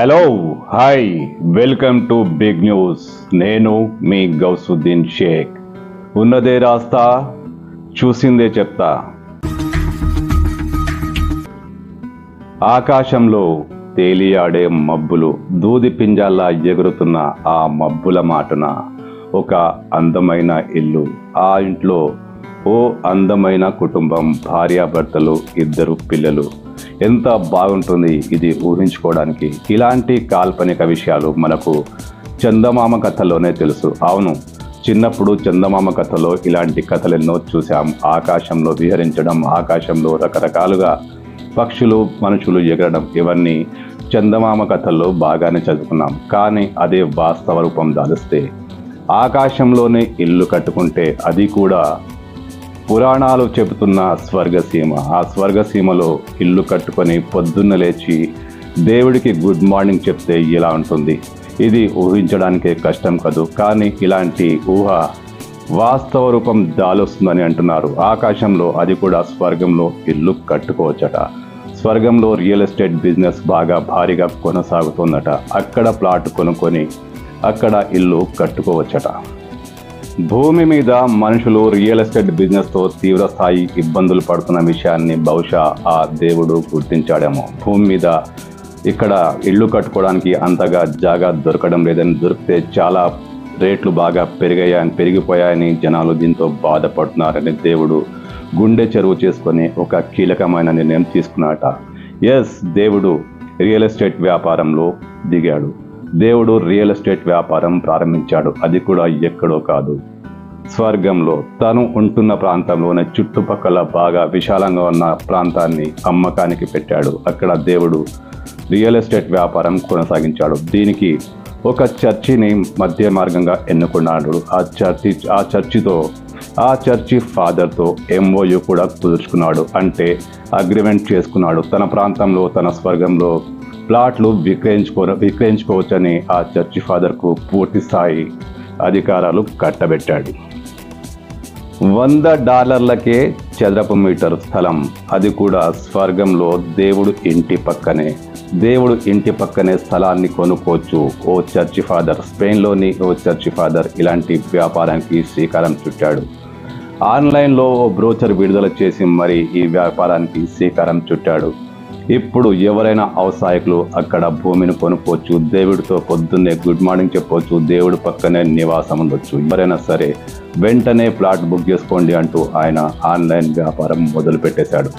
Hello hi welcome to Big News నేను మీ గౌసుద్దీన్ షేక్. ఉన్నదే రాస్తా చూసిందే చెప్తా. ఆకాశంలో తేలియాడే మబ్బులు దూది పింజాల్లా ఎగురుతున్న ఆ మబ్బుల మాటున ఒక అందమైన ఇల్లు. ఆ ఇంట్లో ఓ అందమైన కుటుంబం భార్యాభర్తలు ఇద్దరు పిల్లలు. ఎంత బాగుంటుంది ఇది ఊహించుకోవడానికి. ఇలాంటి కాల్పనిక విషయాలు మనకు చందమామ కథలోనే తెలుసు. అవును చిన్నప్పుడు చందమామ కథలో ఇలాంటి కథలు ఎన్నో చూసాం ఆకాశంలో విహరించడం ఆకాశంలో రకరకాలుగా పక్షులు మనుషులు ఎగరడం ఇవన్నీ చందమామ కథల్లో బాగానే చదువుకున్నాం. కానీ అదే వాస్తవ రూపం దాలిస్తే ఆకాశంలోనే ఇల్లు కట్టుకుంటే అది కూడా పురాణాలు చెబుతున్న స్వర్గసీమ. ఆ స్వర్గసీమలో ఇల్లు కట్టుకొని పొద్దున్న లేచి దేవుడికి గుడ్ మార్నింగ్ చెప్తే ఇలా ఉంటుంది. ఇది ఊహించడానికే కష్టం కదూ. కానీ ఇలాంటి ఊహ వాస్తవ రూపం దాలుస్తుందని అంటున్నారు. ఆకాశంలో అది కూడా స్వర్గంలో ఇల్లు కట్టుకోవచ్చట. స్వర్గంలో రియల్ ఎస్టేట్ బిజినెస్ బాగా భారీగా కొనసాగుతుందట. అక్కడ ప్లాట్ కొనుక్కొని అక్కడ ఇల్లు కట్టుకోవచ్చట. భూమి మీద మనుషులు రియల్ ఎస్టేట్ బిజినెస్తో తీవ్ర స్థాయి ఇబ్బందులు పడుతున్న విషయాన్ని బహుశా ఆ దేవుడు గుర్తించాడేమో. భూమి మీద ఇక్కడ ఇల్లు కట్టుకోవడానికి అంతగా జాగా దొరకడం లేదని దొరికితే చాలా రేట్లు బాగా పెరిగాయని పెరిగిపోయాయని జనాలు దీంతో బాధపడుతున్నారని దేవుడు గుండె చెరువు చేసుకొని ఒక కీలకమైన నిర్ణయం తీసుకున్నాట ఎస్ దేవుడు రియల్ ఎస్టేట్ వ్యాపారంలో దిగాడు. దేవుడు రియల్ ఎస్టేట్ వ్యాపారం ప్రారంభించాడు. అది కూడా ఎక్కడో కాదు. స్వర్గంలో తను ఉంటున్న ప్రాంతంలోనే చుట్టుపక్కల బాగా విశాలంగా ఉన్న ప్రాంతాన్ని అమ్మకానికి పెట్టాడు. అక్కడ దేవుడు రియల్ ఎస్టేట్ వ్యాపారం కొనసాగించాడు. దీనికి ఒక చర్చిని మధ్య మార్గంగా ఎన్నుకున్నాడు. ఆ చర్చి ఆ చర్చితో ఆ చర్చి ఫాదర్తో ఎంఓయు కూడా కుదుర్చుకున్నాడు. అంటే అగ్రిమెంట్ చేసుకున్నాడు. తన ప్రాంతంలో తన స్వర్గంలో ప్లాట్లు విక్రయించుకో విక్రయించుకోవచ్చని ఆ చర్చి ఫాదర్కు పూర్తి స్థాయి అధికారాలు కట్టబెట్టాడు. వంద డాలర్లకే చదరపు మీటర్ స్థలం. అది కూడా స్వర్గంలో దేవుడు ఇంటి పక్కనే. దేవుడు ఇంటి పక్కనే స్థలాన్ని కొనుక్కోవచ్చు. ఓ చర్చి ఫాదర్ స్పెయిన్లోని ఓ చర్చి ఫాదర్ ఇలాంటి వ్యాపారానికి శ్రీకారం చుట్టాడు. ఆన్లైన్లో ఓ బ్రోచర్ విడుదల చేసి మరి ఈ వ్యాపారానికి శ్రీకారం చుట్టాడు. ఇప్పుడు ఎవరైనా అవసాయకులు అక్కడ భూమిని కొనుక్కోవచ్చు దేవుడితో పొద్దున్నే గుడ్ మార్నింగ్ చెప్పవచ్చు దేవుడు పక్కనే నివాసం ఉండొచ్చు. ఎవరైనా సరే వెంటనే ప్లాట్ బుక్ చేసుకోండి అంటూ ఆయన ఆన్లైన్ వ్యాపారం మొదలు పెట్టేశాడు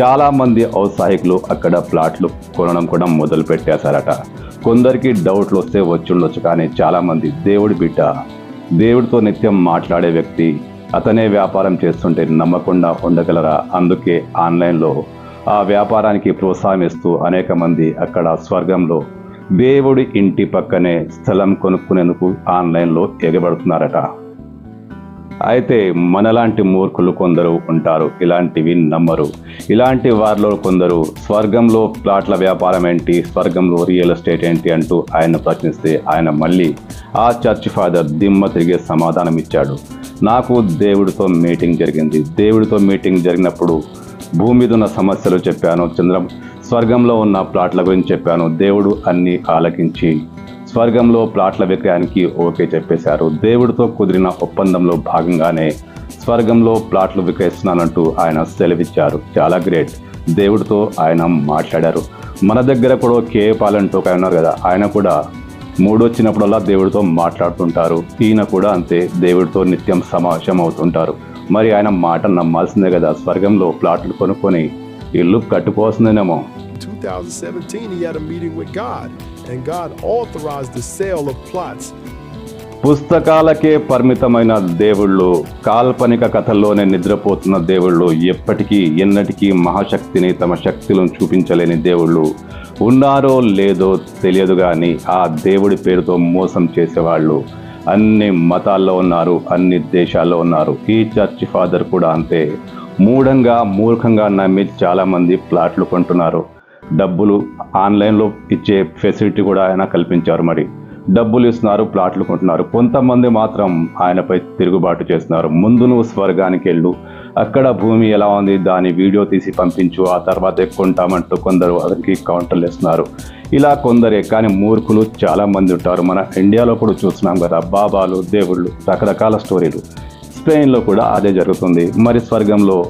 చాలా ఔత్సాహికులు అక్కడ ప్లాట్లు కొనడం కూడా మొదలు పెట్టేశారట కొందరికి డౌట్లు వస్తే వచ్చుండొచ్చు కానీ చాలామంది దేవుడి బిడ్డ దేవుడితో నిత్యం మాట్లాడే వ్యక్తి అతనే వ్యాపారం చేస్తుంటే నమ్మకుండా ఉండగలరా? అందుకే ఆన్లైన్లో ఆ వ్యాపారానికి ప్రోత్సాహిస్తూ అనేక మంది అక్కడ స్వర్గంలో దేవుడి ఇంటి పక్కనే స్థలం కొనుక్కునేందుకు ఆన్లైన్లో ఎగబడుతున్నారట. అయితే మనలాంటి మూర్ఖులు కొందరు ఉంటారు ఇలాంటివి నమ్మరు. ఇలాంటి వారిలో కొందరు స్వర్గంలో ప్లాట్ల వ్యాపారం ఏంటి స్వర్గంలో రియల్ ఎస్టేట్ ఏంటి అంటూ ఆయన ప్రశ్నిస్తే ఆయన మళ్ళీ ఆ చర్చ్ ఫాదర్ దిమ్మ తిరిగే సమాధానం ఇచ్చాడు నాకు దేవుడితో మీటింగ్ జరిగింది. దేవుడితో మీటింగ్ జరిగినప్పుడు భూమి మీద ఉన్న సమస్యలు చెప్పాను చంద్రం స్వర్గంలో ఉన్న ప్లాట్ల గురించి చెప్పాను దేవుడు అన్ని ఆలకించి స్వర్గంలో ప్లాట్ల విక్రయానికి ఓకే చెప్పేశారు. దేవుడితో కుదిరిన ఒప్పందంలో భాగంగానే స్వర్గంలో ప్లాట్లు విక్రయిస్తున్నానంటూ ఆయన సెలవిచ్చారు. చాలా గ్రేట్. దేవుడితో ఆయన మాట్లాడారు. మన దగ్గర కూడా కే పాలంటూ ఒక ఆయన ఉన్నారు కదా ఆయన కూడా మూడు వచ్చినప్పుడల్లా దేవుడితో మాట్లాడుతుంటారు. ఈయన కూడా అంతే దేవుడితో నిత్యం సమావేశం అవుతుంటారు మరి ఆయన మాట నమ్మాల్సిందే కదా. స్వర్గంలో ప్లాట్లు కొనుక్కొని ఇల్లు కట్టుకోవాల్సిందేనేమో. 2017, he had a meeting with God, and God authorized the sale of plots. పుస్తకాలకే పరిమితమైన దేవుళ్ళు కాల్పనిక కథల్లోనే నిద్రపోతున్న దేవుళ్ళు ఎప్పటికీ ఎన్నటికీ మహాశక్తిని తమ శక్తులను చూపించలేని దేవుళ్ళు ఉన్నారో లేదో తెలియదు కానీ ఆ దేవుడి పేరుతో మోసం చేసేవాళ్ళు. అన్ని మతాల్లో ఉన్నారు అన్ని దేశాల్లో ఉన్నారు. ఈ చర్చ్ ఫాదర్ కూడా అంతే. మూఢంగా మూర్ఖంగా నమ్మి చాలామంది ప్లాట్లు కొంటున్నారు. డబ్బులు ఆన్లైన్లో ఇచ్చే ఫెసిలిటీ కూడా ఆయన కల్పించారు మరి. డబ్బులు ఇస్తున్నారు ప్లాట్లు కొంటున్నారు. కొంతమంది మాత్రం ఆయనపై తిరుగుబాటు చేస్తున్నారు. ముందు నువ్వు స్వర్గానికి వెళ్ళు. అక్కడ భూమి ఎలా ఉంది దాని వీడియో తీసి పంపించు. ఆ తర్వాత కొంటామంటూ కొందరు అతనికి కౌంటర్లు ఇస్తున్నారు ఇలా కొందరే కానీ మూర్ఖులు చాలా మంది ఉంటారు. మన ఇండియాలో కూడా చూస్తున్నాం కదా బాబాలు దేవుళ్ళు రకరకాల స్టోరీలు. స్పెయిన్లో కూడా అదే జరుగుతుంది. మరి స్వర్గంలో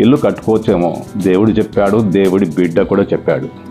ఇల్లు కట్టుకోవచ్చేమో దేవుడు చెప్పాడు దేవుడి బిడ్డ కూడా చెప్పాడు.